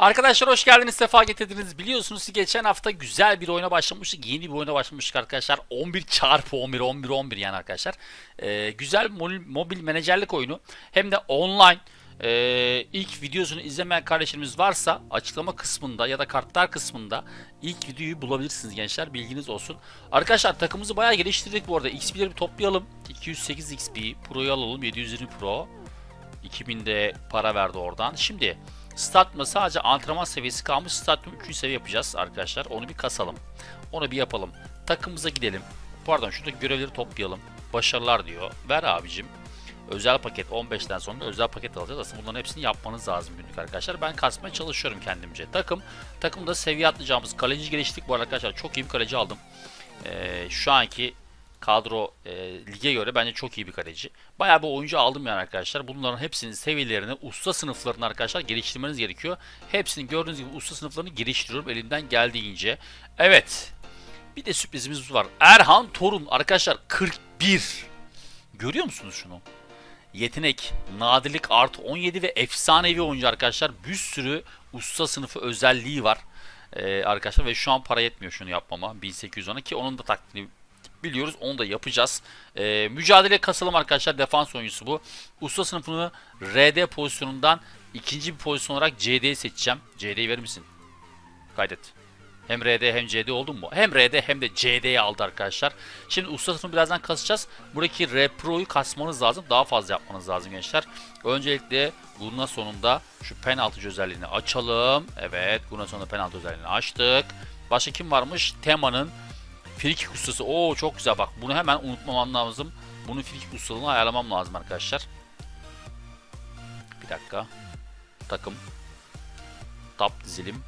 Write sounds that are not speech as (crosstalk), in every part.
Arkadaşlar hoş geldiniz, sefa getirdiniz. Biliyorsunuz ki geçen hafta güzel bir oyuna başlamıştık. Yeni bir oyuna başlamıştık arkadaşlar. 11 çarpı 11, 11, 11 yani arkadaşlar. Ee, güzel mobil menajerlik oyunu. Hem de online. Ee, ilk videosunu izlemeyen kardeşlerimiz varsa açıklama kısmında ya da kartlar kısmında ilk videoyu bulabilirsiniz gençler. Bilginiz olsun. Arkadaşlar takımımızı bayağı geliştirdik bu arada. XP'leri bir toplayalım. 208 XP, Pro'yu alalım. 720 Pro. 2000'de para verdi oradan. Şimdi Stadyumda sadece antrenman seviyesi kalmış. Stadyum 3. seviye yapacağız arkadaşlar. Onu bir kasalım. Onu bir yapalım. Takımımıza gidelim. Pardon şuradaki görevleri toplayalım. Başarılar diyor. Ver abicim. Özel paket 15'ten sonra özel paket alacağız. Aslında bunların hepsini yapmanız lazım günlük arkadaşlar. Ben kasmaya çalışıyorum kendimce. Takım, takımda seviye atlayacağımız kaleci geliştirdik bu arada arkadaşlar. Çok iyi bir kaleci aldım. Ee, şu anki kadro e, lige göre bence çok iyi bir kaleci. Bayağı bir oyuncu aldım yani arkadaşlar. Bunların hepsinin seviyelerini, usta sınıflarını arkadaşlar geliştirmeniz gerekiyor. Hepsini gördüğünüz gibi usta sınıflarını geliştiriyorum elimden geldiğince. Evet. Bir de sürprizimiz var. Erhan Torun arkadaşlar 41. Görüyor musunuz şunu? Yetenek, nadirlik artı 17 ve efsanevi oyuncu arkadaşlar. Bir sürü usta sınıfı özelliği var. Ee, arkadaşlar ve şu an para yetmiyor şunu yapmama 1810'a ki onun da taktiğini biliyoruz. Onu da yapacağız. Ee, mücadele kasalım arkadaşlar. Defans oyuncusu bu. Usta sınıfını RD pozisyonundan ikinci bir pozisyon olarak CD'yi seçeceğim. CD'yi verir misin? Kaydet. Hem RD hem CD oldu mu? Hem RD hem de CD'yi aldı arkadaşlar. Şimdi usta sınıfını birazdan kasacağız. Buradaki Repro'yu kasmanız lazım. Daha fazla yapmanız lazım gençler. Öncelikle Guna sonunda şu penaltı özelliğini açalım. Evet Guna sonunda penaltı özelliğini açtık. Başka kim varmış? Tema'nın Frikik ustası. Oo çok güzel bak. Bunu hemen unutmamam lazım. Bunun frikik ustalığını ayarlamam lazım arkadaşlar. Bir dakika. Takım. Tap dizilim.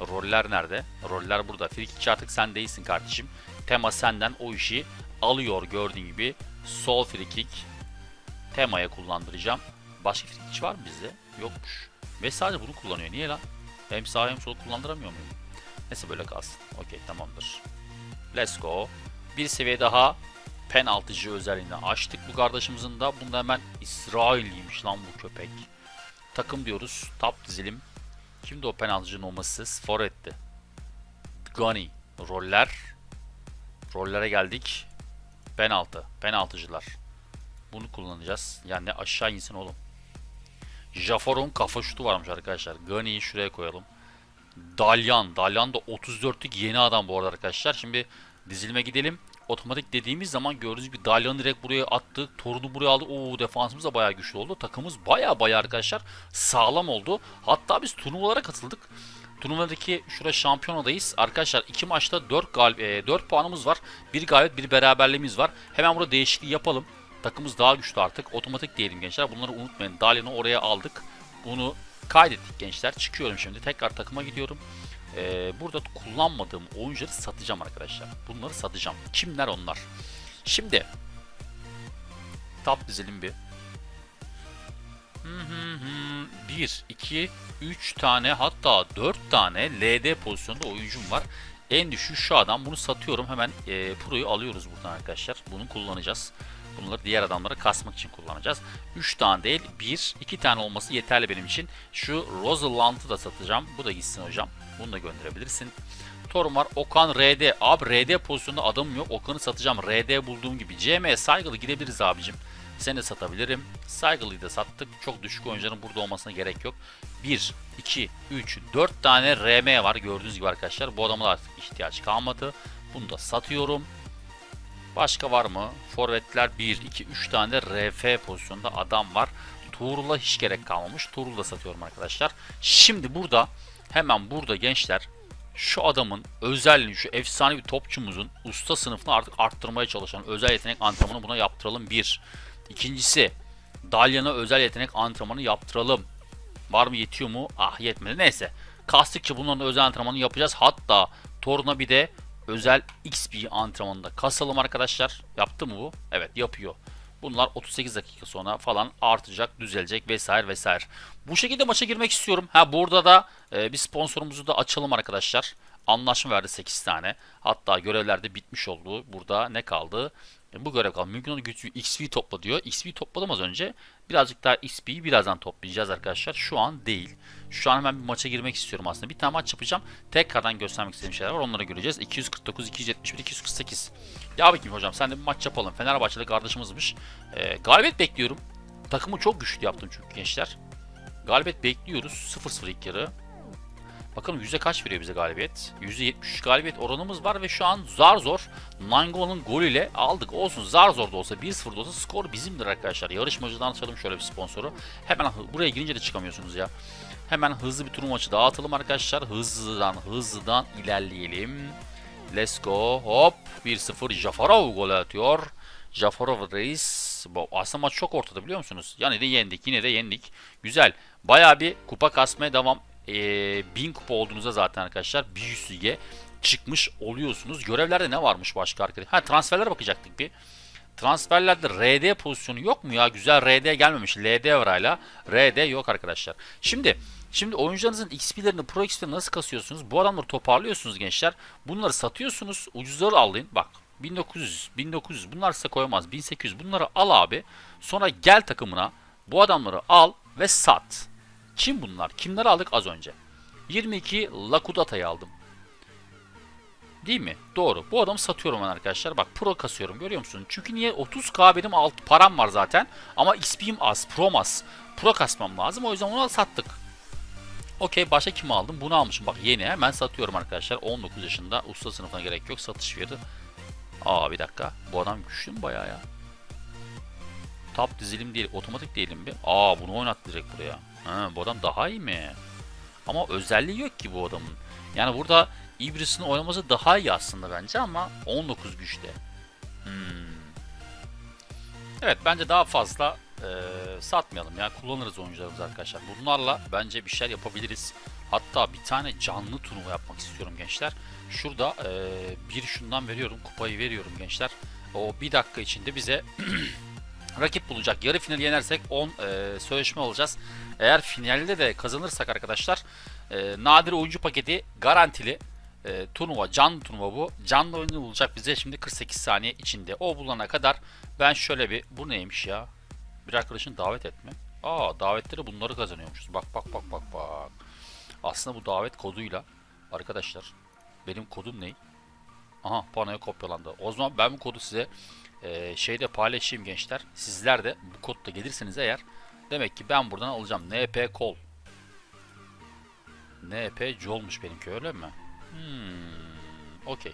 Roller nerede? Roller burada. Frikikçi artık sen değilsin kardeşim. Tema senden o işi alıyor gördüğün gibi. Sol frikik. Temaya kullandıracağım. Başka frikikçi var mı bizde? Yokmuş. Ve sadece bunu kullanıyor. Niye lan? Hem sağ hem sol kullandıramıyor muyum? Neyse böyle kalsın. Okey tamamdır. Let's go. Bir seviye daha penaltıcı özelliğini açtık bu kardeşimizin da. Bunda hemen İsrailliymiş lan bu köpek. Takım diyoruz. Tap dizelim. Kimdi o penaltıcının olması? Forvet'ti. Gani. Roller. Rollere geldik. Penaltı. Penaltıcılar. Bunu kullanacağız. Yani aşağı insin oğlum. Jafor'un kafa şutu varmış arkadaşlar. Gani'yi şuraya koyalım. Dalyan. Dalyan da 34'lük yeni adam bu arada arkadaşlar. Şimdi dizilime gidelim. Otomatik dediğimiz zaman gördüğünüz gibi Dalyan'ı direkt buraya attık. Torunu buraya aldık. Oo defansımız da bayağı güçlü oldu. Takımımız bayağı bayağı arkadaşlar sağlam oldu. Hatta biz turnuvalara katıldık. Turnuvadaki şurada şampiyonadayız. Arkadaşlar iki maçta 4 galib e, 4 puanımız var. Bir galibiyet, bir beraberliğimiz var. Hemen burada değişikliği yapalım. Takımımız daha güçlü artık. Otomatik diyelim gençler. Bunları unutmayın. Dalyan'ı oraya aldık. Bunu kaydettik gençler. Çıkıyorum şimdi. Tekrar takıma gidiyorum. Ee, burada kullanmadığım oyuncuları satacağım arkadaşlar. Bunları satacağım. Kimler onlar? Şimdi tap dizelim bir. 1, 2, 3 tane hatta 4 tane LD pozisyonda oyuncum var. En düşük şu adam. Bunu satıyorum. Hemen e, Pro'yu alıyoruz buradan arkadaşlar. Bunu kullanacağız. Bunları diğer adamlara kasmak için kullanacağız. 3 tane değil 1, 2 tane olması yeterli benim için. Şu Rosalant'ı da satacağım. Bu da gitsin hocam. Bunu da gönderebilirsin. Torun var. Okan RD. Abi RD pozisyonda adım yok. Okan'ı satacağım. RD bulduğum gibi. CM saygılı gidebiliriz abicim. Seni de satabilirim. Saygılıyı da sattık. Çok düşük oyuncuların burada olmasına gerek yok. 1, 2, 3, 4 tane RM var. Gördüğünüz gibi arkadaşlar. Bu adama da artık ihtiyaç kalmadı. Bunu da satıyorum. Başka var mı? Forvetler 1, 2, 3 tane RF pozisyonda adam var. Tuğrul'a hiç gerek kalmamış. Tuğrul'u da satıyorum arkadaşlar. Şimdi burada hemen burada gençler şu adamın özelliğini şu efsane bir topçumuzun usta sınıfını artık arttırmaya çalışan özel yetenek antrenmanı buna yaptıralım. Bir. İkincisi Dalyan'a özel yetenek antrenmanı yaptıralım. Var mı yetiyor mu? Ah yetmedi. Neyse. Kastıkça bunların özel antrenmanı yapacağız. Hatta Torun'a bir de özel XP antrenmanında kasalım arkadaşlar. Yaptı mı bu? Evet yapıyor. Bunlar 38 dakika sonra falan artacak, düzelecek vesaire vesaire. Bu şekilde maça girmek istiyorum. Ha burada da e, bir sponsorumuzu da açalım arkadaşlar. Anlaşma verdi 8 tane. Hatta görevlerde bitmiş oldu. Burada ne kaldı? E, bu görev kaldı. Mümkün olduğu güçlü XP topla diyor. XP topladım az önce. Birazcık daha XP'yi birazdan toplayacağız arkadaşlar. Şu an değil. Şu an hemen bir maça girmek istiyorum aslında. Bir tane maç yapacağım. Tekrardan göstermek istediğim şeyler var. Onları göreceğiz. 249, 271, 248. Ya bakayım hocam sen de bir maç yapalım. Fenerbahçe'de kardeşimizmiş. Ee, galibiyet bekliyorum. Takımı çok güçlü yaptım çünkü gençler. Galibiyet bekliyoruz. 0-0 ilk yarı. Bakalım yüzde kaç veriyor bize galibiyet? %73 galibiyet oranımız var ve şu an zar zor Nango'nun golüyle aldık. Olsun zar zor da olsa 1-0 da olsa skor bizimdir arkadaşlar. Yarışmacıdan açalım şöyle bir sponsoru. Hemen buraya girince de çıkamıyorsunuz ya. Hemen hızlı bir turnuva maçı dağıtalım arkadaşlar. Hızlıdan hızlıdan ilerleyelim. Let's go. Hop 1-0 Jafarov gol atıyor. Jafarov reis. Aslında maç çok ortada biliyor musunuz? Yani de yendik. Yine de yendik. Güzel. Bayağı bir kupa kasmaya devam. Ee, 1000 kupa olduğunuzda zaten arkadaşlar bir üst lige çıkmış oluyorsunuz. Görevlerde ne varmış başka arkadaş? Ha transferlere bakacaktık bir. Transferlerde RD pozisyonu yok mu ya? Güzel RD gelmemiş. LD var hala. RD yok arkadaşlar. Şimdi Şimdi oyuncularınızın XP'lerini, Pro XP'lerini nasıl kasıyorsunuz? Bu adamları toparlıyorsunuz gençler. Bunları satıyorsunuz. Ucuzları alın. Bak 1900, 1900 bunlar size koyamaz. 1800 bunları al abi. Sonra gel takımına. Bu adamları al ve sat. Kim bunlar? Kimleri aldık az önce? 22 Lakudata'yı aldım. Değil mi? Doğru. Bu adamı satıyorum ben arkadaşlar. Bak pro kasıyorum görüyor musun? Çünkü niye? 30k benim alt param var zaten. Ama XP'm az. Prom az. Pro kasmam lazım. O yüzden onu sattık. Okey başka kimi aldım? Bunu almışım. Bak yeni hemen satıyorum arkadaşlar. 19 yaşında. Usta sınıfına gerek yok. Satış fiyatı. Aa bir dakika. Bu adam güçlü mü bayağı ya? Top dizilim değil. Otomatik değilim bir. Aa bunu oynat direkt buraya. Ha, bu adam daha iyi mi? Ama özelliği yok ki bu adamın. Yani burada Ibris'in oynaması daha iyi aslında bence ama 19 güçte. Hmm. Evet bence daha fazla e, satmayalım ya. Kullanırız oyuncularımızı arkadaşlar. Bunlarla bence bir şeyler yapabiliriz. Hatta bir tane canlı turnuva yapmak istiyorum gençler. Şurada e, bir şundan veriyorum. Kupayı veriyorum gençler. O bir dakika içinde bize (clears throat) rakip bulacak. Yarı finali yenersek 10 e, sözleşme olacağız. Eğer finalde de kazanırsak arkadaşlar e, nadir oyuncu paketi garantili e, turnuva, canlı turnuva bu. Canlı oyunu bulacak bize şimdi 48 saniye içinde. O bulana kadar ben şöyle bir bu neymiş ya? Bir arkadaşın davet etme. Aa davetleri bunları kazanıyormuşuz. Bak bak bak bak bak. Aslında bu davet koduyla arkadaşlar benim kodum ne? Aha panoya kopyalandı. O zaman ben bu kodu size e, şeyde paylaşayım gençler. Sizler de bu kodla gelirseniz eğer demek ki ben buradan alacağım. NP kol. NP olmuş benimki öyle mi? Hmm, okey.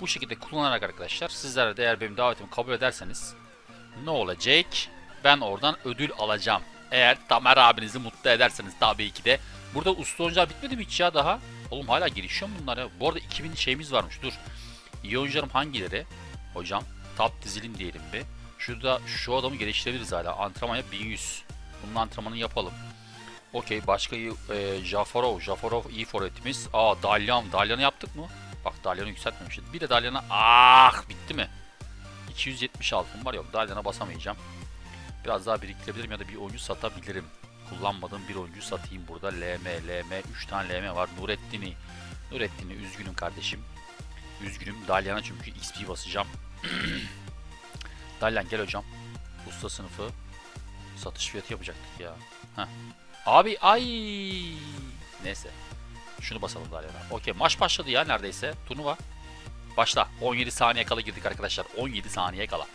Bu şekilde kullanarak arkadaşlar sizler de eğer benim davetimi kabul ederseniz ne olacak? Ben oradan ödül alacağım. Eğer Tamer abinizi mutlu ederseniz tabii ki de. Burada usta oyuncular bitmedi mi hiç ya daha? Oğlum hala gelişiyor mu bunlar ya? Bu arada 2000 şeyimiz varmış dur. İyi oyuncularım hangileri? Hocam top dizilim diyelim bir. Şurada şu adamı geliştirebiliriz hala. Antrenman yap 1100. Bunun antrenmanını yapalım. Okey başka e, Jafarov. Jafarov iyi forvetimiz. Aa Dalyan. Dalyan'ı yaptık mı? Bak Dalyan'ı yükseltmemişiz. Bir de Dalyan'a ah bitti mi? 270 altın var yok. Dalyan'a basamayacağım. Biraz daha biriktirebilirim ya da bir oyuncu satabilirim. Kullanmadığım bir oyuncu satayım burada. LM, LM, 3 tane LM var. Nurettin'i. Nurettin'i üzgünüm kardeşim. Üzgünüm. Dalyan'a çünkü XP basacağım. (clears throat) Dalyan gel hocam. Usta sınıfı. Satış fiyatı yapacaktık ya. Heh. Abi ay. Neyse. Şunu basalım Dalyan'a. Okey maç başladı ya neredeyse. Turnuva. Başla. 17 saniye kala girdik arkadaşlar. 17 saniye kala.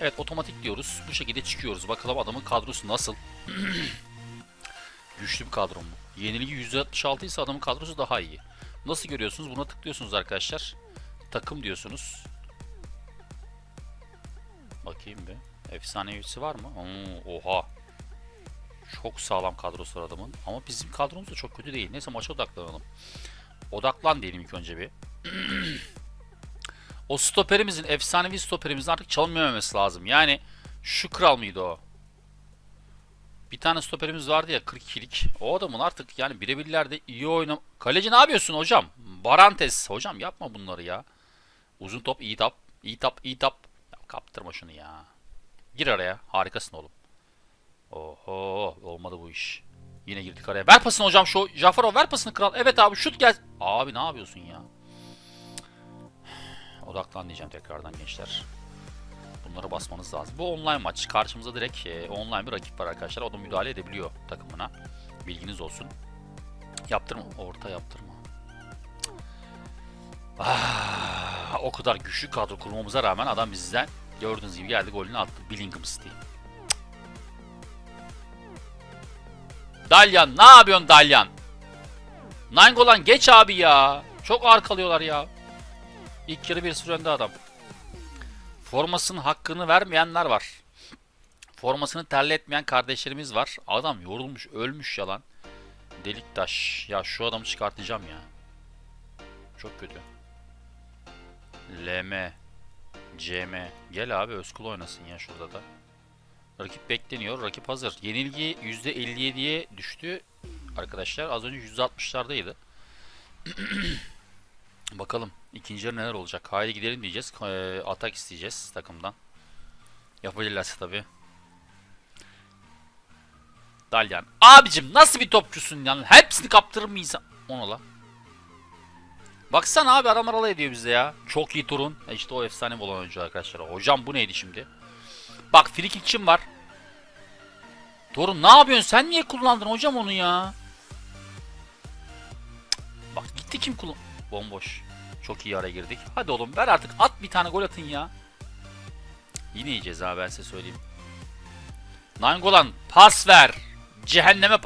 Evet otomatik diyoruz. Bu şekilde çıkıyoruz. Bakalım adamın kadrosu nasıl? (clears throat) Güçlü bir kadro mu? Yenilgi %66 ise adamın kadrosu daha iyi. Nasıl görüyorsunuz? Buna tıklıyorsunuz arkadaşlar. Takım diyorsunuz. Bakayım bir. Efsane üyesi var mı? Oo, oha. Çok sağlam kadrosu adamın. Ama bizim kadromuz da çok kötü değil. Neyse maça odaklanalım. Odaklan diyelim ilk önce bir. (clears throat) o stoperimizin, efsanevi stoperimizin artık çalınmamamesi lazım. Yani şu kral mıydı o? Bir tane stoperimiz vardı ya 42'lik. O adamın artık yani birebirlerde iyi oynam... Kaleci ne yapıyorsun hocam? Barantes. Hocam yapma bunları ya. Uzun top, iyi top. iyi top, iyi top. Kaptırma şunu ya. Gir araya. Harikasın oğlum. Oho olmadı bu iş. Yine girdik araya. Ver pasını hocam şu Jafarov ver pasını kral. Evet abi şut gel. Abi ne yapıyorsun ya? Odaklan diyeceğim tekrardan gençler. Bunlara basmanız lazım. Bu online maç. Karşımıza direkt e, online bir rakip var arkadaşlar. O da müdahale edebiliyor takımına. Bilginiz olsun. Yaptırma. Orta yaptırma. Ah, o kadar güçlü kadro kurmamıza rağmen adam bizden gördüğünüz gibi geldi golünü attı. Billingham City. Dalyan ne yapıyorsun Dalyan? Nainggolan geç abi ya. Çok arkalıyorlar ya. İlk yarı bir sürü önde adam. Formasının hakkını vermeyenler var. Formasını terletmeyen kardeşlerimiz var. Adam yorulmuş, ölmüş yalan. Deliktaş. Ya şu adamı çıkartacağım ya. Çok kötü. LM. CM. Gel abi Özkul oynasın ya şurada da. Rakip bekleniyor. Rakip hazır. Yenilgi %57'ye düştü. Arkadaşlar az önce %60'lardaydı. (clears throat) Bakalım ikinci yarı neler olacak. Haydi gidelim diyeceğiz. Eee, atak isteyeceğiz takımdan. Yapabilirlerse tabii. Dalyan. Abicim nasıl bir topçusun yani? Hepsini kaptırır mı? Ona la. Baksana abi adam aralı ediyor bize ya. Çok iyi turun. E işte o efsane olan oyuncu arkadaşlar. Hocam bu neydi şimdi? Bak free kick'im var. Torun ne yapıyorsun? Sen niye kullandın hocam onu ya? Bak gitti kim kullan... Bomboş. Çok iyi araya girdik. Hadi oğlum ver artık at bir tane gol atın ya. Yine yiyeceğiz ha ben size söyleyeyim. Nangolan pas ver. Cehenneme...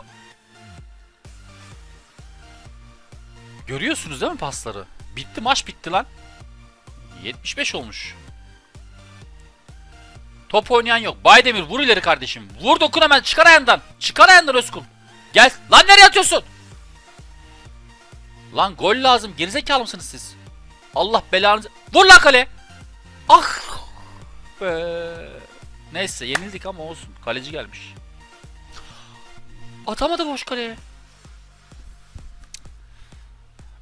Görüyorsunuz değil mi pasları? Bitti maç bitti lan. 75 olmuş. Top oynayan yok. Baydemir vur ileri kardeşim. Vur dokun hemen çıkar ayağından. Çıkar ayağından Özkul. Gel. Lan nereye atıyorsun? Lan gol lazım. Gerizekalı mısınız siz? Allah belanızı... Vur lan kale. Ah. Be. Neyse yenildik ama olsun. Kaleci gelmiş. Atamadı boş kaleye.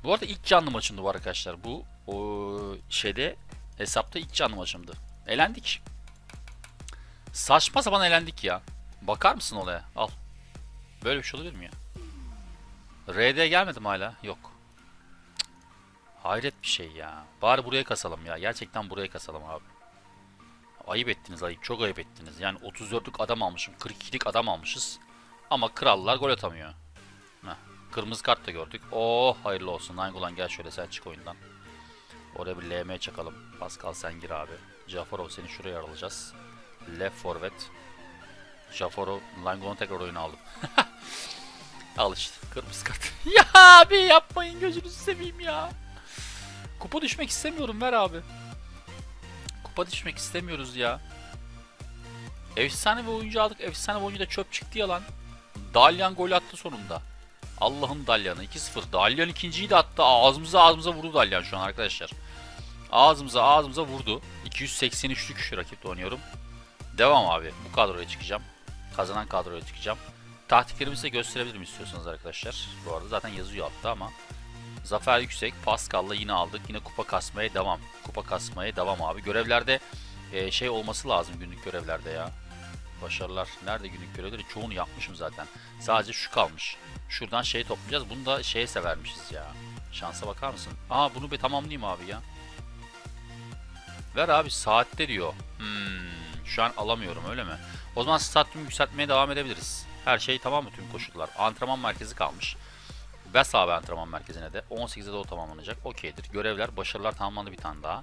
Bu arada ilk canlı maçımdı bu arkadaşlar. Bu o şeyde hesapta ilk canlı maçımdı. Elendik. Saçma sapan elendik ya. Bakar mısın olaya? Al. Böyle bir şey olabilir mi ya? RD gelmedim hala. Yok. Hayret bir şey ya. Bari buraya kasalım ya. Gerçekten buraya kasalım abi. Ayıp ettiniz ayıp. Çok ayıp ettiniz. Yani 34'lük adam almışım. 42'lik adam almışız. Ama krallar gol atamıyor. Kırmızı kart da gördük. Oh hayırlı olsun. Nainggolan gel şöyle sen çık oyundan. Oraya bir LM çakalım. Pascal sen gir abi. Jafarov seni şuraya alacağız. Left forvet. Jafarov, Langol'un tekrar oyunu aldım. (laughs) Al işte kırmızı kart. (laughs) ya abi yapmayın gözünüzü seveyim ya. Kupa düşmek istemiyorum ver abi. Kupa düşmek istemiyoruz ya. Efsane bir oyuncu aldık. Efsane bir oyuncu da çöp çıktı ya lan. Dalyan gol attı sonunda. Allah'ın Dalyan'ı 2-0. Dalyan ikinciyi de attı. Ağzımıza ağzımıza vurdu Dalyan şu an arkadaşlar. Ağzımıza ağzımıza vurdu. 283'lük rakipte oynuyorum. Devam abi. Bu kadroya çıkacağım. Kazanan kadroya çıkacağım. Taktiklerimi size gösterebilirim istiyorsanız arkadaşlar. Bu arada zaten yazıyor altta ama. Zafer yüksek. Pascal'la yine aldık. Yine kupa kasmaya devam. Kupa kasmaya devam abi. Görevlerde e, şey olması lazım günlük görevlerde ya. Başarılar. Nerede günlük görevleri? Çoğunu yapmışım zaten. Sadece şu kalmış. Şuradan şey toplayacağız. Bunu da şeye severmişiz ya. Şansa bakar mısın? Aha bunu bir tamamlayayım abi ya. Ver abi saatte diyor. Hmm, şu an alamıyorum öyle mi? O zaman statümü yükseltmeye devam edebiliriz. Her şey tamam mı tüm koşullar? Antrenman merkezi kalmış. Bes abi antrenman merkezine de. 18'de de o tamamlanacak. Okeydir. Görevler, başarılar tamamlandı bir tane daha.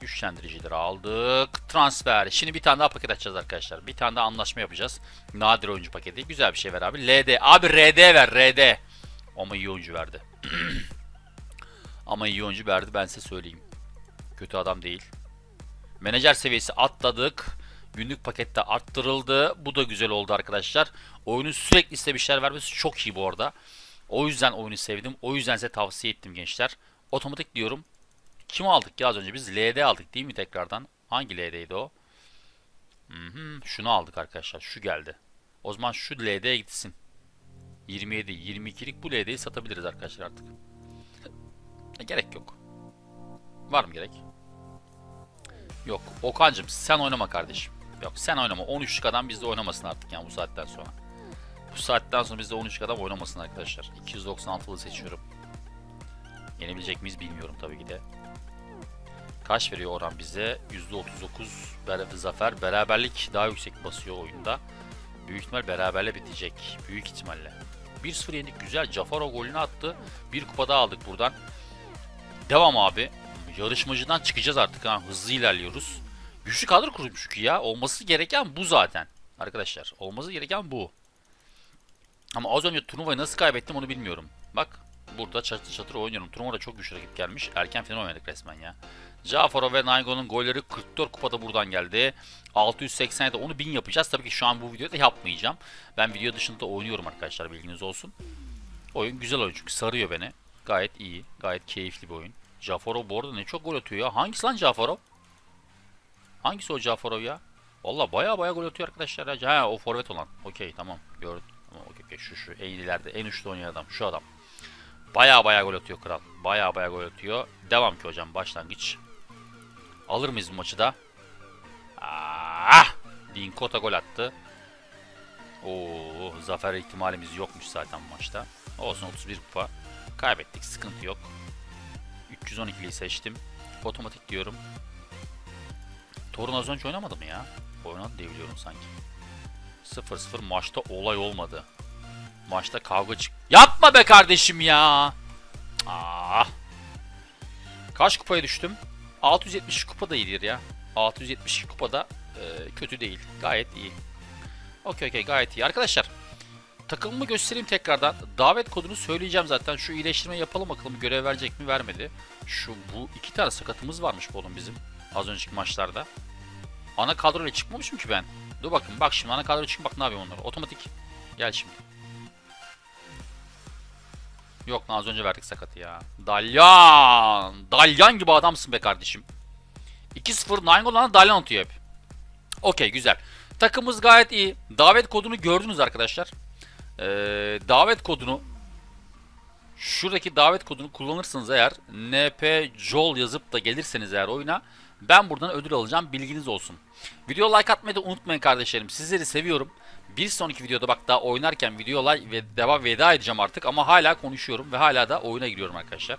Güçlendiricileri aldık. Transfer. Şimdi bir tane daha paket açacağız arkadaşlar. Bir tane daha anlaşma yapacağız. Nadir oyuncu paketi. Güzel bir şey ver abi. LD. Abi RD ver RD. Ama iyi oyuncu verdi. (clears throat) Ama iyi oyuncu verdi ben size söyleyeyim. Kötü adam değil. Menajer seviyesi atladık. Günlük pakette arttırıldı. Bu da güzel oldu arkadaşlar. Oyunun sürekli şeyler vermesi çok iyi bu arada. O yüzden oyunu sevdim. O yüzden size tavsiye ettim gençler. Otomatik diyorum. Kim aldık ya az önce? Biz LD aldık değil mi tekrardan? Hangi LD'ydi o? Hı hı, şunu aldık arkadaşlar. Şu geldi. O zaman şu LD'ye gitsin. 27, 22'lik bu LD'yi satabiliriz arkadaşlar artık. E, gerek yok. Var mı gerek? Yok. Okan'cım sen oynama kardeşim. Yok sen oynama. 13'lük adam bizde oynamasın artık yani bu saatten sonra. Bu saatten sonra bizde 13'lük adam oynamasın arkadaşlar. 296'lı seçiyorum. Yenebilecek miyiz bilmiyorum tabii ki de. Kaç veriyor oran bize? %39 ber- zafer. Beraberlik daha yüksek basıyor oyunda. Büyük ihtimal beraberle bitecek. Büyük ihtimalle. 1-0 yendik. Güzel. Cafaro golünü attı. Bir kupa daha aldık buradan. Devam abi. Yarışmacıdan çıkacağız artık. Ha. Hızlı ilerliyoruz. Güçlü kadro kurmuş ki ya. Olması gereken bu zaten. Arkadaşlar. Olması gereken bu. Ama az önce turnuvayı nasıl kaybettim onu bilmiyorum. Bak. Burada çatır çatır oynuyorum. Turnuvada çok güçlü rakip gelmiş. Erken final oynadık resmen ya. Jafaro ve Naigo'nun golleri 44 kupada buradan geldi. 687 onu 1000 yapacağız. Tabii ki şu an bu videoda yapmayacağım. Ben video dışında oynuyorum arkadaşlar bilginiz olsun. Oyun güzel oyun çünkü sarıyor beni. Gayet iyi. Gayet keyifli bir oyun. Jafaro bu arada ne çok gol atıyor ya. Hangisi lan Jafaro? Hangisi o Jafaro ya? Valla baya baya gol atıyor arkadaşlar. ya. Ha o forvet olan. Okey tamam gördüm. Tamam, okey, okey. Şu şu en ileride en uçta oynayan adam. Şu adam. Baya baya gol atıyor kral. Baya baya gol atıyor. Devam ki hocam başlangıç. Alır mıyız bu maçı da? Ah! Linkota gol attı. Oo, zafer ihtimalimiz yokmuş zaten maçta. Olsun 31 kupa. Kaybettik sıkıntı yok. 312'liyi seçtim. Otomatik diyorum. Torun az önce oynamadı mı ya? Oynadı diye biliyorum sanki. 0-0 maçta olay olmadı. Maçta kavga çık... Yapma be kardeşim ya! Ah! Kaç kupaya düştüm? 670 kupa da iyidir ya. 670 kupa da e, kötü değil. Gayet iyi. Okey okey gayet iyi. Arkadaşlar takımımı göstereyim tekrardan. Davet kodunu söyleyeceğim zaten. Şu iyileştirmeyi yapalım bakalım görev verecek mi vermedi. Şu bu iki tane sakatımız varmış bu oğlum bizim. Az önceki maçlarda. Ana kadroyla çıkmamışım ki ben. Dur bakın bak şimdi ana kadroyla çıkıp bak ne yapıyorum onları. Otomatik. Gel şimdi. Yok lan az önce verdik sakatı ya. Dalyan. Dalyan gibi adamsın be kardeşim. 2-0 Nainggolan'a Dalyan atıyor hep. Okey güzel. Takımımız gayet iyi. Davet kodunu gördünüz arkadaşlar. Ee, davet kodunu şuradaki davet kodunu kullanırsanız eğer NPJOL yazıp da gelirseniz eğer oyuna ben buradan ödül alacağım bilginiz olsun. Video like atmayı da unutmayın kardeşlerim. Sizleri seviyorum. Bir sonraki videoda bak daha oynarken video like ve devam veda edeceğim artık ama hala konuşuyorum ve hala da oyuna giriyorum arkadaşlar.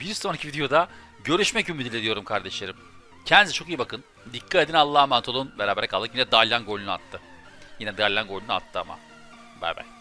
Bir sonraki videoda görüşmek ümidiyle diyorum kardeşlerim. Kendinize çok iyi bakın. Dikkat edin Allah'a emanet olun. Beraber kaldık. Yine Dalyan golünü attı. Yine Dalyan golünü attı ama. Bay bay.